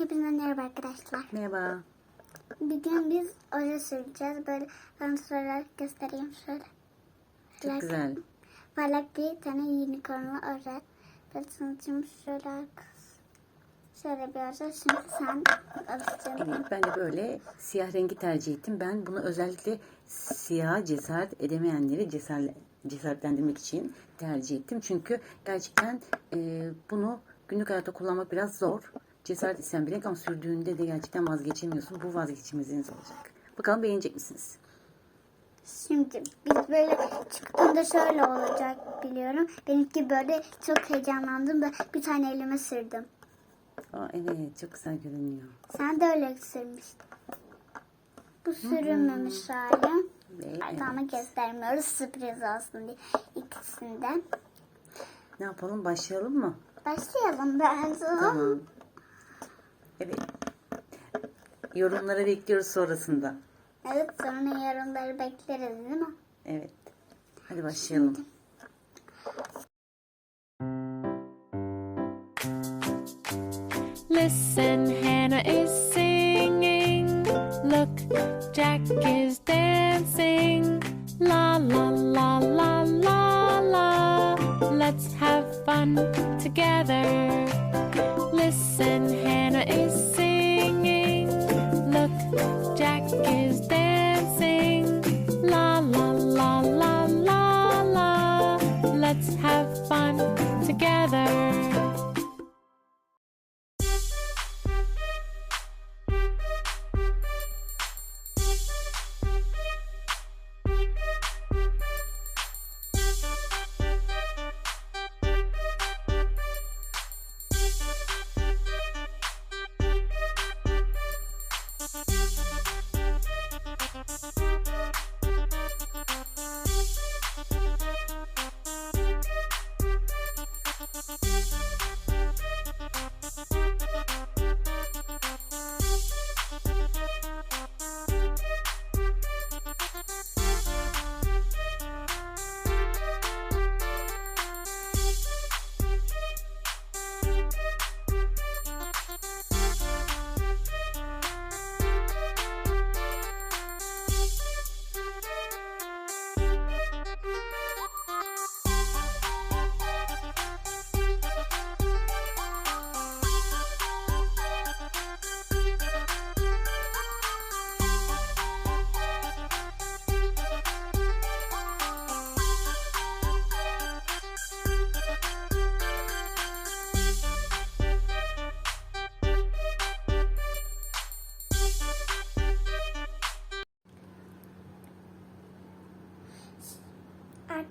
Hepinize merhaba arkadaşlar. Merhaba. Bugün biz oje süreceğiz. Böyle ben sırarak göstereyim şöyle. Çok Parlak- güzel. Parlak bir tane unicornlu oje. Böyle sanatçım şöyle arkası. Şöyle bir oje. Şimdi sen alacaksın. Evet, ben de böyle siyah rengi tercih ettim. Ben bunu özellikle siyah cesaret edemeyenleri cesaret, cesaretlendirmek için tercih ettim. Çünkü gerçekten e, bunu günlük hayatta kullanmak biraz zor. Cesaret isteyen bir renk ama sürdüğünde de gerçekten vazgeçemiyorsun. Bu vazgeçilmeziniz olacak. Bakalım beğenecek misiniz? Şimdi biz böyle çıktığında şöyle olacak biliyorum. Benimki böyle çok heyecanlandım. Böyle bir tane elime sürdüm. Aa, evet çok güzel görünüyor. Sen de öyle sürmüştün. Bu sürünmemiş hali. Ve Evet. Ama göstermiyoruz sürpriz olsun diye ikisinden. Ne yapalım başlayalım mı? Başlayalım bence. Tamam. Evet. Yorumlara bekliyoruz sonrasında. Evet sonra yorumları bekleriz değil mi? Evet. Hadi başlayalım. Listen, Hannah is singing. Look, Jack is thank you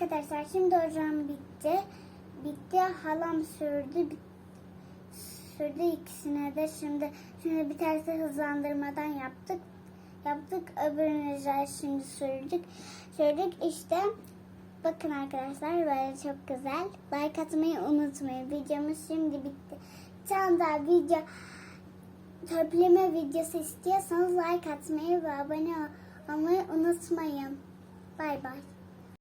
Arkadaşlar şimdi hocam bitti. Bitti. Halam sürdü. Sürdü ikisine de. Şimdi şimdi bir tanesi hızlandırmadan yaptık. Yaptık. Öbürünü şimdi sürdük. Sürdük işte. Bakın arkadaşlar böyle çok güzel. Like atmayı unutmayın. Videomuz şimdi bitti. Bir tane daha video törpüleme videosu istiyorsanız like atmayı ve abone olmayı unutmayın. Bay bay.